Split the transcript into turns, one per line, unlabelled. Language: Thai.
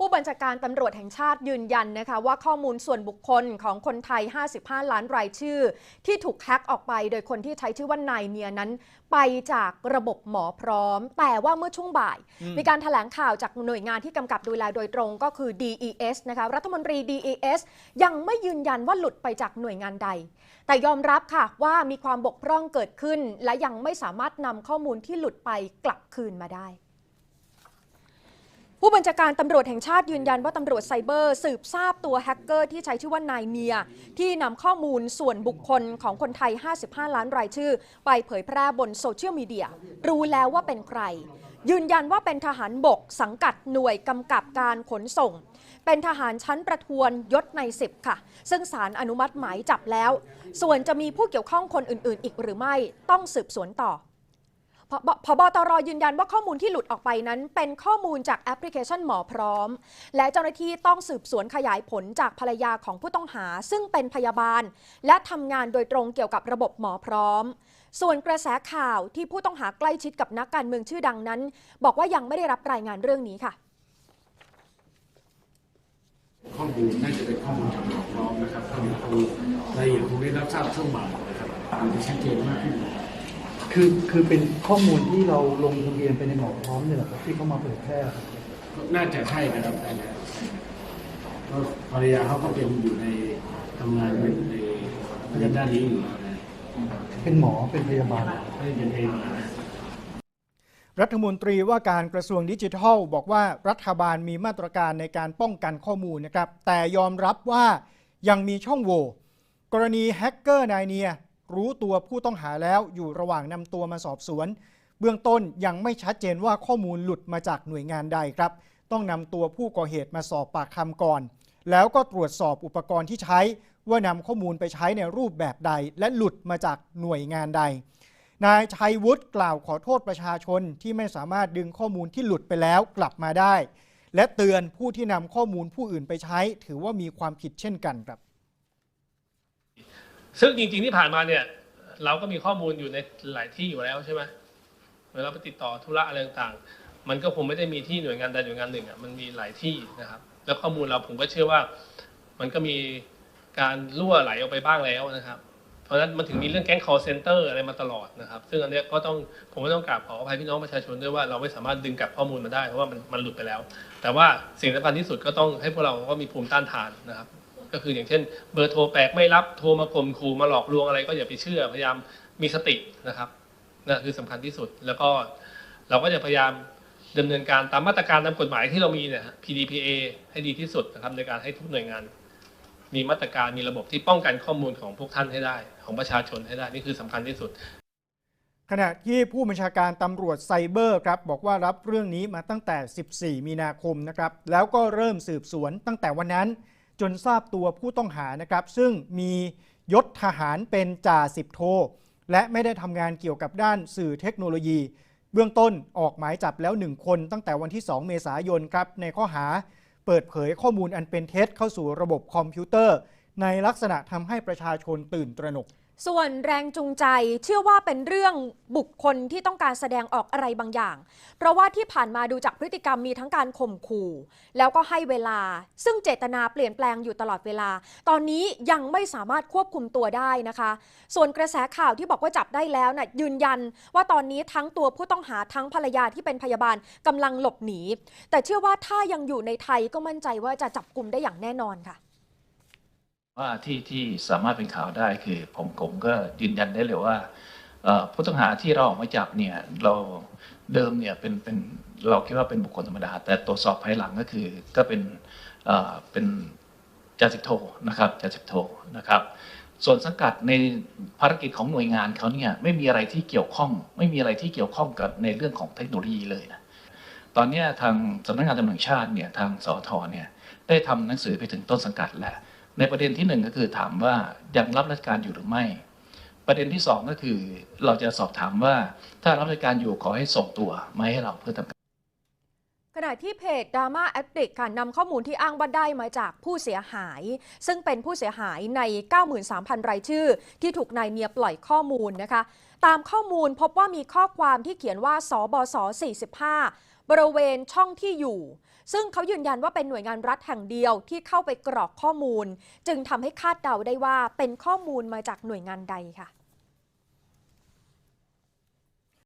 ผู้บัญชาการตำรวจแห่งชาติยืนยันนะคะว่าข้อมูลส่วนบุคคลของคนไทย 55 ล้านรายชื่อ ที่ถูกแฮ็กออกไปโดยคนที่ใช้ชื่อว่านายเนียนั้น ไปจากระบบหมอพร้อม แต่ว่าเมื่อช่วงบ่าย
อืม
มีการแถลงข่าวจากหน่วยงานที่กำกับดูแลโดยตรงก็คือ DES นะคะรัฐมนตรี DES ยังไม่ยืนยันว่าหลุดไปจากหน่วยงานใด แต่ยอมรับค่ะว่ามีความบกพร่องเกิดขึ้น และยังไม่สามารถนำข้อมูลที่หลุดไปกลับคืนมาได้ ผู้บัญชาการตำรวจแห่งชาติยืนยันว่าตำรวจไซเบอร์ สืบทราบตัวแฮกเกอร์ที่ใช้ชื่อว่านายเนีย ที่นำข้อมูลส่วนบุคคลของคนไทย 55 ล้านรายชื่อ ไปเผยแพร่บนโซเชียลมีเดีย รู้แล้วว่าเป็นใคร ยืนยันว่าเป็นทหารบกสังกัดหน่วยกำกับการขนส่ง เป็นทหารชั้นประทวนยศใน10ค่ะ ซึ่งศาลอนุมัติหมายจับแล้ว ส่วนจะมีผู้เกี่ยวข้องคนอื่น ๆ อีกหรือไม่ต้องสืบสวนต่อ พบตรยืนยันว่าข้อมูลที่หลุดออกไปนั้น เป็นข้อมูลจากแอปพลิเคชันหมอพร้อม และเจ้าหน้าที่ต้องสืบสวนขยายผลจากภรรยาของผู้ต้องหา ซึ่งเป็นพยาบาล และทำงานโดยตรงเกี่ยวกับระบบหมอพร้อม ส่วนกระแสข่าวที่ผู้ต้องหาใกล้ชิดกับนักการเมืองชื่อดังนั้น บอกว่ายังไม่ได้รับรายงานเรื่องนี้ค่ะ
ข้อมูลน่าจะเป็นข้อมูลจากหมอพร้อมนะครับข้อมูลรายละเอียดคงได้รับทราบช่วงบ่ายนะครับมันจะชัดเจนมากขึ้น
คือคือเป็นข้อมูลที่เราลงทะเบียนไปในหมอพร้อมเนี่ยแหละครับที่เขามาเผยแพร่ครับ
ก็น่าจะใช่นะครับอันเนี้ยเพราะภรรยาเขาก็เป็นอยู่ในทำงานในในด้านนี้อยู่แล้วนะ
เป็นหมอเป็นพยาบาล
ไม่ได้เป็นเองนะ
รัฐมนตรีว่าการกระทรวงดิจิทัล บอกว่ารัฐบาลมีมาตรการในการป้องกันข้อมูลนะครับ แต่ยอมรับว่ายังมีช่องโหว่กรณีแฮกเกอร์นายเนีย รู้ตัวผู้ต้องหาแล้วอยู่ระหว่างนำตัวมาสอบสวน เบื้องต้นยังไม่ชัดเจนว่าข้อมูลหลุดมาจากหน่วยงานใดครับ ต้องนำตัวผู้ก่อเหตุมาสอบปากคำก่อน แล้วก็ตรวจสอบอุปกรณ์ที่ใช้ ว่านำข้อมูลไปใช้ในรูปแบบใด และหลุดมาจากหน่วยงานใด นายชัยวุฒิกล่าวขอโทษประชาชนที่ไม่สามารถดึงข้อมูลที่หลุดไปแล้วกลับมาได้ และเตือนผู้ที่นำข้อมูลผู้อื่นไปใช้ ถือว่ามีความผิดเช่นกันครับ
ซึ่งจริง ๆที่ผ่านมาเนี่ย เราก็มีข้อมูลอยู่ในหลายที่อยู่แล้วใช่ไหมเวลาไปติดต่อธุระอะไรต่างๆ มันก็คงไม่ได้มีที่หน่วยงานใดหน่วยงานหนึ่งอะมันมีหลายที่นะครับ แล้วข้อมูลเราผมก็เชื่อว่า มันก็มีการรั่วไหลออกไปบ้างแล้วนะครับ เพราะฉะนั้นมันถึงมีเรื่องแก๊ง call center อะไรมาตลอดนะครับ ซึ่งอันเนี้ยก็ต้องผมก็ต้องกราบขออภัยพี่น้องประชาชนด้วยว่าเราไม่สามารถดึงกลับข้อมูลมาได้เพราะว่ามันมันหลุดไปแล้ว แต่ว่าสิ่งสำคัญที่สุดก็ต้องให้พวกเราก็มีภูมิต้านทานนะครับ ก็คืออย่างเช่น เบอร์โทรแปลกไม่รับโทรมาข่มขู่มาหลอกลวงอะไรก็อย่าไปเชื่อพยายามมีสตินะครับนั่นคือสำคัญที่สุดแล้วก็เราก็จะพยายามดำเนินการตามมาตรการตามกฎหมายที่เรามีเนี่ย PDPA ให้ดีที่สุดนะครับในการให้ทุกหน่วยงาน มีมาตรการมีระบบที่ป้องกันข้อมูลของพวกท่านให้ได้ ของประชาชนให้ได้นี่คือสำคัญที่สุด
ขณะที่ผู้บัญชาการตำรวจไซเบอร์ครับบอกว่ารับเรื่องนี้มาตั้งแต่ 14 มีนาคมนะครับแล้วก็เริ่มสืบสวนตั้งแต่วันนั้น จนทราบตัวผู้ต้องหานะครับ ซึ่งมียศทหารเป็นจ่าสิบโท และไม่ได้ทำงานเกี่ยวกับด้านสื่อเทคโนโลยี เบื้องต้นออกหมายจับแล้ว 1 คนตั้งแต่วันที่ 2 เมษายนครับ ในข้อหาเปิดเผยข้อมูลอันเป็นเท็จเข้าสู่ระบบคอมพิวเตอร์ ในลักษณะทำให้ประชาชนตื่นตระหนก
ส่วนแรงจูงใจเชื่อว่าเป็นเรื่องบุคคลที่ต้องการแสดงออกอะไรบางอย่าง เพราะว่าที่ผ่านมาดูจากพฤติกรรมมีทั้งการข่มขู่ แล้วก็ให้เวลา ซึ่งเจตนาเปลี่ยนแปลงอยู่ตลอดเวลา ตอนนี้ยังไม่สามารถควบคุมตัวได้นะคะ ส่วนกระแสข่าวที่บอกว่าจับได้แล้วน่ะยืนยันว่าตอนนี้ทั้งตัวผู้ต้องหาทั้งภรรยาที่เป็นพยาบาลกำลังหลบหนี แต่เชื่อว่าถ้ายังอยู่ในไทยก็มั่นใจว่าจะจับกลุ่มได้อย่างแน่นอนค่ะ
ว่าที่ที่สามารถเป็นข่าวได้คือผมผมก็ยืนยันได้เลยว่าผู้ต้องหาที่เราออกมาจับเนี่ยเราเดิมเนี่ยเป็นเป็นเราคิดว่าเป็นบุคคลธรรมดา แต่ตรวจสอบภายหลังก็คือก็เป็นเป็นจ่าสิบโทนะครับจ่าสิบโทนะครับ ส่วนสังกัดในภารกิจของหน่วยงานเขาเนี่ยไม่มีอะไรที่เกี่ยวข้อง ไม่มีอะไรที่เกี่ยวข้องกับในเรื่องของเทคโนโลยีเลยนะตอนนี้ทางสำนักงานตำรวจชาติเนี่ยทางสอทเนี่ยได้ทำหนังสือไปถึงต้นสังกัดแล้ว ในประเด็นที่หนึ่งก็คือถามว่ายังรับราชการอยู่หรือไม่ ประเด็นที่สองก็คือเราจะสอบถามว่าถ้ารับราชการอยู่ขอให้ส่งตัวมาให้เราเพื่อทำการ
ขณะที่เพจดราม่าแอดดิกค่ะนำข้อมูลที่อ้างว่าได้มาจากผู้เสียหาย ซึ่งเป็นผู้เสียหายใน 93,000 รายชื่อ ที่ถูกนายเนียปล่อยข้อมูลนะคะ ตามข้อมูลพบว่ามีข้อความที่เขียนว่าสบส45 บริเวณช่องที่อยู่ ซึ่งเขายืนยันว่าเป็นหน่วยงานรัฐแห่งเดียวที่เข้าไปกรอกข้อมูล จึงทำให้คาดเดาได้ว่าเป็นข้อมูลมาจากหน่วยงานใดค่ะ